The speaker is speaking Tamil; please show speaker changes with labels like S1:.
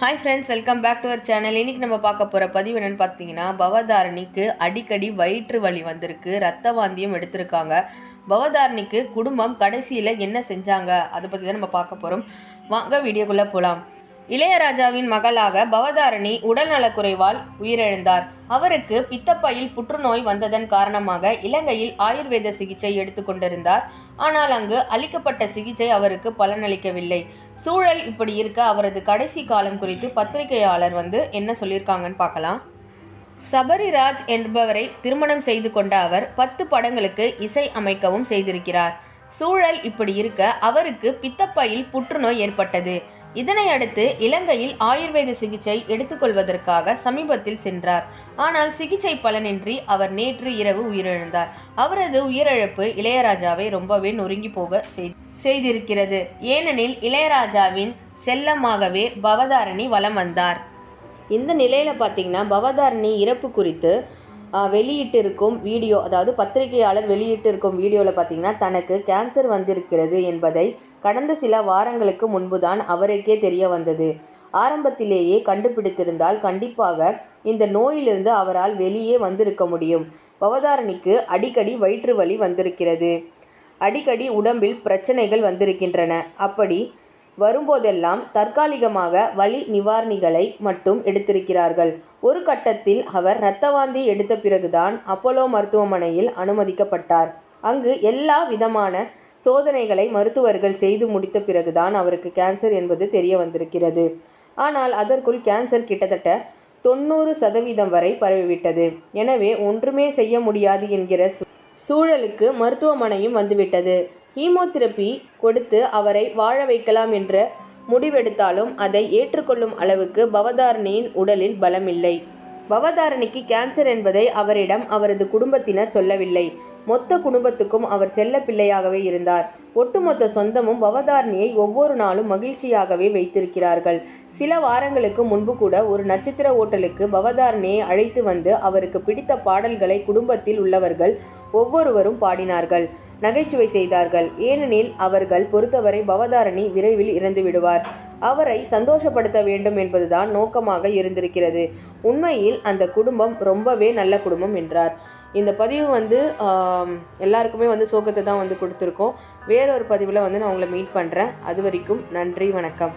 S1: Hi friends welcome back to our channel இன்னைக்கு நம்ம பார்க்க போகிற பதிவு என்னென்னு பார்த்தீங்கன்னா பவதாரணிக்கு அடிக்கடி வயிற்று வலி வந்திருக்கு ரத்த வாந்தியம் எடுத்திருக்காங்க. பவதாரணிக்கு குடும்பம் கடைசியில் என்ன செஞ்சாங்க? அதை பற்றி தான் நம்ம பார்க்க போகிறோம் வாங்க வீடியோக்குள்ளே போகலாம் இளையராஜாவின் மகளாக பவதாரணி உடல்நலக்குறைவால் உயிரிழந்தார். அவருக்கு பித்தப்பையில் புற்றுநோய் வந்ததன் காரணமாக இலங்கையில் ஆயுர்வேத சிகிச்சை எடுத்துக்கொண்டிருந்தார் ஆனால் அங்கு அளிக்கப்பட்ட சிகிச்சை அவருக்கு பலனளிக்கவில்லை. சூழல் இப்படி இருக்க அவரது கடைசி காலம் குறித்து பத்திரிகையாளர் வந்து என்ன சொல்லியிருக்காங்கன்னு பார்க்கலாம். சபரிராஜ் என்பவரை திருமணம் செய்து கொண்ட அவர் பத்து படங்களுக்கு இசை அமைக்கவும் செய்திருக்கிறார். சூழல் இப்படி இருக்க அவருக்கு பித்தப்பையில் புற்றுநோய் ஏற்பட்டது. இதனை அடுத்து இலங்கையில் ஆயுர்வேத சிகிச்சை எடுத்துக்கொள்வதற்காக சமீபத்தில் சென்றார். ஆனால் சிகிச்சை பலனின்றி அவர் நேற்று இரவு உயிரிழந்தார். அவரது உயிரிழப்பு இளையராஜாவை ரொம்பவே நொறுங்கி போக செய்திருக்கிறது. ஏனெனில் இளையராஜாவின் செல்லமாகவே பவதாரணி வலம் வந்தார். இந்த நிலையில் பார்த்தீங்கன்னா பவதாரணி இறப்பு குறித்து வெளியிட்டிருக்கும் வீடியோ அதாவது பத்திரிகையாளர் வெளியிட்டிருக்கும் வீடியோவில் பார்த்தீங்கன்னா தனக்கு கேன்சர் வந்திருக்கிறது என்பதை கடந்த சில வாரங்களுக்கு முன்புதான் அவருக்கே தெரிய வந்தது. ஆரம்பத்திலேயே கண்டுபிடித்திருந்தால் கண்டிப்பாக இந்த நோயிலிருந்து அவரால் வெளியே வந்திருக்க முடியும். பவதாரணிக்கு அடிக்கடி வயிற்று வலி வந்திருக்கிறது. அடிக்கடி உடம்பில் பிரச்சனைகள் வந்திருக்கின்றன. அப்படி வரும்போதெல்லாம் தற்காலிகமாக வலி நிவாரணிகளை மட்டும் எடுத்திருக்கிறார்கள். ஒரு கட்டத்தில் அவர் இரத்தவாந்தி எடுத்த பிறகுதான் அப்போலோ மருத்துவமனையில் அனுமதிக்கப்பட்டார். அங்கு எல்லா விதமான சோதனைகளை மருத்துவர்கள் செய்து முடித்த பிறகுதான் அவருக்கு கேன்சர் என்பது தெரிய வந்திருக்கிறது. ஆனால் அதற்குள் கேன்சர் கிட்டத்தட்ட தொண்ணூறு சதவீதம் வரை பரவிவிட்டது. எனவே ஒன்றுமே செய்ய முடியாது என்கிற சூழலுக்கு மருத்துவமனையும் வந்துவிட்டது. ஹீமோதெரபி கொடுத்து அவரை வாழ வைக்கலாம் என்ற முடிவெடுத்தாலும் அதை ஏற்றுக்கொள்ளும் அளவுக்கு பவதாரணியின் உடலில் பலமில்லை. பவதாரணிக்கு கேன்சர் என்பதை அவரிடம் அவரது குடும்பத்தினர் சொல்லவில்லை. மொத்த குடும்பத்துக்கும் அவர் செல்ல பிள்ளையாகவே இருந்தார். ஒட்டுமொத்த சொந்தமும் பவதாரணியை ஒவ்வொரு நாளும் மகிழ்ச்சியாகவே வைத்திருக்கிறார்கள். சில வாரங்களுக்கு முன்பு கூட ஒரு நட்சத்திர ஓட்டலுக்கு பவதாரணியை அழைத்து வந்து அவருக்கு பிடித்த பாடல்களை குடும்பத்தில் உள்ளவர்கள் ஒவ்வொருவரும் பாடினார்கள். நகைச்சுவை செய்தார்கள். ஏனெனில் அவர்கள் பொறுத்தவரை பவதாரணி விரைவில் இறந்து விடுவார். அவரை சந்தோஷப்படுத்த வேண்டும் என்பதுதான் நோக்கமாக இருந்திருக்கிறது. உண்மையில் அந்த குடும்பம் ரொம்பவே நல்ல குடும்பம் என்றார். இந்த பதிவு வந்து எல்லாருக்குமே வந்து சோகத்தை தான் வந்து கொடுத்துருக்கோம். வேறொரு பதிவில் வந்து நான் உங்களை மீட் பண்ணுறேன் அது வரைக்கும் நன்றி வணக்கம்.